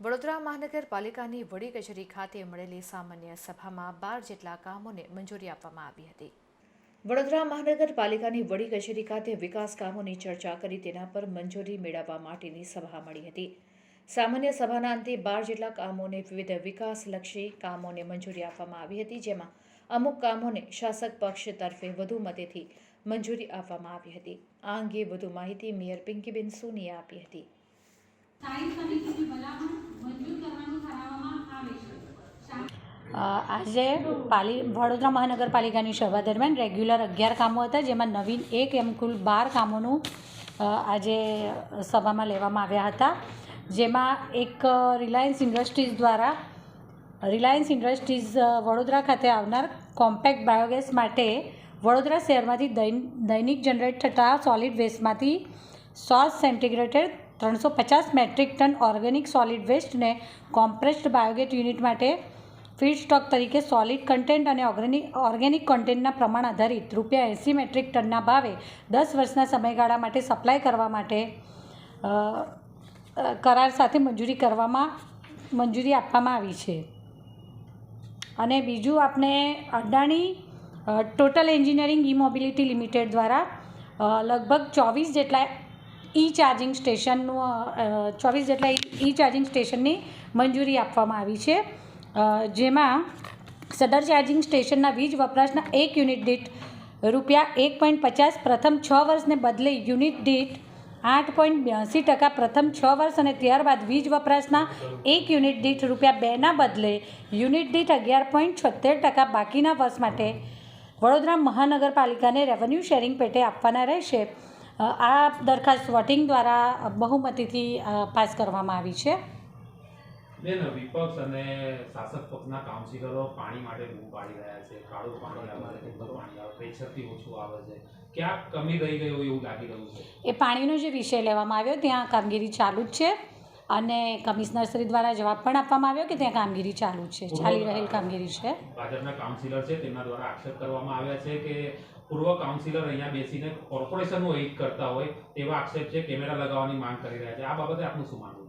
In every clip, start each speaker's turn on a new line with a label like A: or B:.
A: વડોદરા
B: મહાનગરપાલિકાની વડી કચેરી ખાતે મળેલી સામાન્ય સભામાં બાર જેટલા કામોને મંજૂરી આપવામાં આવી હતી. વડોદરા મહાનગરપાલિકાની વડી કચેરી ખાતે વિકાસ કામોની ચર્ચા કરી તેના પર મંજૂરી મેળવવા માટેની સભા મળી હતી. સામાન્ય સભાના અંતે બાર જેટલા કામોને વિવિધ વિકાસલક્ષી કામોને મંજૂરી આપવામાં આવી હતી, જેમાં અમુક કામોને શાસક પક્ષ તરફે વધુ મતેથી મંજૂરી આપવામાં આવી હતી. આ અંગે વધુ માહિતી મેયર પિંકીબેન સોનીએ આપી હતી.
C: સ્થાયી સમિતિની ભલામણ મંજૂર કરવાનું ઠરાવવામાં આવે છે.
D: આજે પાલી વડોદરા મહાનગરપાલિકાની સભા દરમિયાન રેગ્યુલર અગિયાર કામો હતા જેમાં નવીન એક એમ કુલ બાર કામોનું આજે સભામાં લેવામાં આવ્યા હતા. જેમાં એક રિલાયન્સ ઇન્ડસ્ટ્રીઝ દ્વારા રિલાયન્સ ઇન્ડસ્ટ્રીઝ વડોદરા ખાતે આવનાર કોમ્પેક્ટ બાયોગેસ માટે વડોદરા શહેરમાંથી દૈન- દૈનિક જનરેટ થતા સોલિડ વેસ્ટમાંથી સો સેન્ટીગ્રેટેડ ત્રણસો પચાસ મેટ્રિક ટન ઓર્ગેનિક સોલિડ વેસ્ટને કોમ્પ્રેસ્ડ બાયોગેટ યુનિટ માટે ફીડ સ્ટોક તરીકે સોલિડ કન્ટેન્ટ અને ઓર્ગેનિક ઓર્ગેનિક કન્ટેન્ટના પ્રમાણ આધારિત રૂપિયા એંસી મેટ્રિક ટનના ભાવે દસ વર્ષના સમયગાળા માટે સપ્લાય કરવા માટે કરાર સાથે મંજૂરી કરવામાં, મંજૂરી આપવામાં આવી છે. અને બીજું આપણે Adani total engineering e mobility limited દ્વારા લગભગ ચોવીસ જેટલા ઈ ચાર્જિંગ સ્ટેશનનું ચોવીસ જેટલા ઈ ચાર્જિંગ સ્ટેશનની મંજૂરી આપવામાં આવી છે. જેમાં સદર ચાર્જિંગ સ્ટેશનના વીજ વપરાશના એક યુનિટ દીઠ રૂપિયા એક પોઈન્ટ પચાસ પ્રથમ છ વર્ષને બદલે યુનિટ દીઠ આઠ પોઈન્ટ બ્યાસી ટકા પ્રથમ છ વર્ષ અને ત્યારબાદ વીજ વપરાશના એક યુનિટ દીઠ રૂપિયા બેના બદલે યુનિટ દીઠ અગિયાર પોઈન્ટ છોતેર ટકા બાકીના વર્ષ માટે વડોદરા મહાનગરપાલિકાને રેવન્યુ શેરિંગ પેટે આપવાના રહેશે. આ દરખાસ્ત વોટિંગ દ્વારા બહુમતીથી પાસ કરવામાં આવી છે.
E: બેન વિપક્ષ અને શાસક પક્ષના કાઉન્સિલરો પાણી માટે બૂમ પાડી રહ્યા છે. કાળું પાણી આવે છે પાણી આવે પ્રેશરથી ઓછું આવે છે. ક્યાંક કમી રહી ગયું એવું લાગી રહ્યું છે.
D: એ પાણીનો જે વિષય લેવામાં આવ્યો ત્યાં કામગીરી ચાલુ જ છે. અને કમિશનરશ્રી દ્વારા જવાબ પણ આપવામાં આવ્યો કે ત્યાં કામગીરી ચાલુ છે ચાલી રહેલ કામગીરી છે?
E: ભાજપના કાઉન્સિલર છે તેમના દ્વારા આક્ષેપ કરવામાં આવ્યા છે કે પૂર્વ કાઉન્સિલર અહીંયા બેસીને કોર્પોરેશનનું હિત કરતા હોય તેવા આક્ષેપ છે કેમેરા લગાવવાની માંગ કરી રહ્યા છે. આ બાબતે આપનું શું માનવું?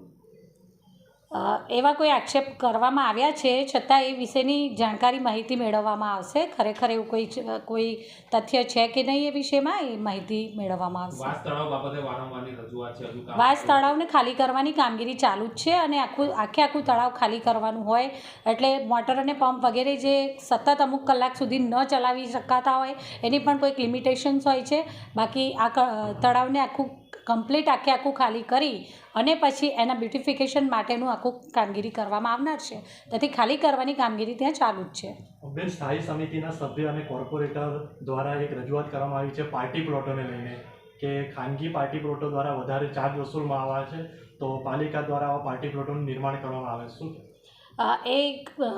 D: એવા કોઈ આક્ષેપ કરવામાં આવ્યા છે? છતાં એ વિશેની જાણકારી માહિતી મેળવવામાં આવશે? ખરેખર એવું કોઈ કોઈ તથ્ય છે કે નહીં એ વિષયમાં એ માહિતી મેળવવામાં આવશે.
E: વાસ
D: તળાવને ખાલી કરવાની કામગીરી ચાલુ જ છે અને આખું આખે આખું તળાવ ખાલી કરવાનું હોય એટલે મોટર અને પંપ વગેરે જે સતત અમુક કલાક સુધી ન ચલાવી શકાતા હોય એની પણ કોઈક લિમિટેશન્સ હોય છે. બાકી આ તળાવને આખું કમ્પ્લીટ આખે આખું ખાલી કરી અને પછી એના બ્યુટિફિકેશન માટેનું આખું કામગીરી કરવામાં આવનાર છે. તેથી ખાલી કરવાની કામગીરી ત્યાં ચાલુ જ છે.
F: બેન સ્થાયી સમિતિના સભ્ય અને કોર્પોરેટર દ્વારા એક રજૂઆત કરવામાં આવી છે પાર્ટી પ્લોટોને લઈને કે ખાનગી પાર્ટી પ્લોટો દ્વારા વધારે ચાર્જ વસૂલમાં આવે છે. તો પાલિકા દ્વારા પાર્ટી પ્લોટોનું નિર્માણ કરવામાં આવે છે. શું
D: અ, એ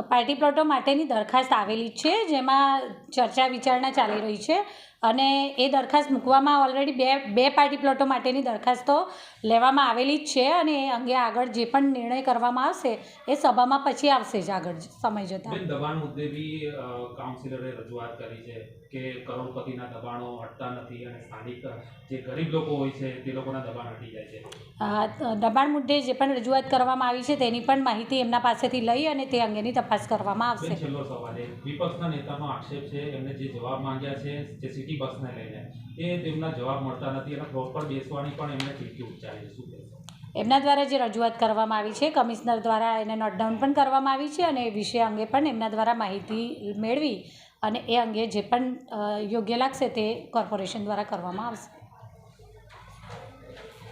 D: પાર્ટી પ્લોટો માટેની દરખાસ્ત આવેલી છે જેમાં ચર્ચા વિચારણા ચાલી રહી છે અને એ દરખાસ્ત મૂકવામાં ઓલરેડી બે બે પાર્ટી પ્લોટો માટેની દરખાસ્તો લેવામાં આવેલી જ છે અને એ અંગે આગળ જે પણ નિર્ણય કરવામાં આવશે એ સભામાં પછી આવશે જ આગળ સમય જતાં.
E: દબાણ મુદ્દે બી કાઉન્સિલરે રજૂઆત કરી છે કે કરોડપતિના દબાણો હટતા નથી અને સ્થાનિક જે ગરીબ લોકો હોય છે તે લોકોના દબાણ હટી જાય છે.
D: દબાણ મુદ્દે જે પણ રજૂઆત કરવામાં આવી છે તેની પણ માહિતી એમના પાસેથી લઈ અને તે અંગેની તપાસ કરવામાં આવશે.
E: છેલ્લો સવાલ એ. વિપક્ષના નેતાનો આક્ષેપ છે એમને જે જવાબ માંગ્યા છે જે સિટી બસને લઈને એ તેમના જવાબ મળતા નથી અને પ્રોપર બેસવાની પણ એમને ચીઠી ઉચ્ચારી શું કહેશો?
D: એમના દ્વારા જે રજૂઆત કરવામાં આવી છે કમિશનર દ્વારા એને નોટ ડાઉન પણ કરવામાં આવી છે અને એ વિષય અંગે પણ એમના દ્વારા માહિતી મેળવી અને એ અંગે જે પણ યોગ્ય લાગશે તે કોર્પોરેશન દ્વારા કરવામાં આવશે.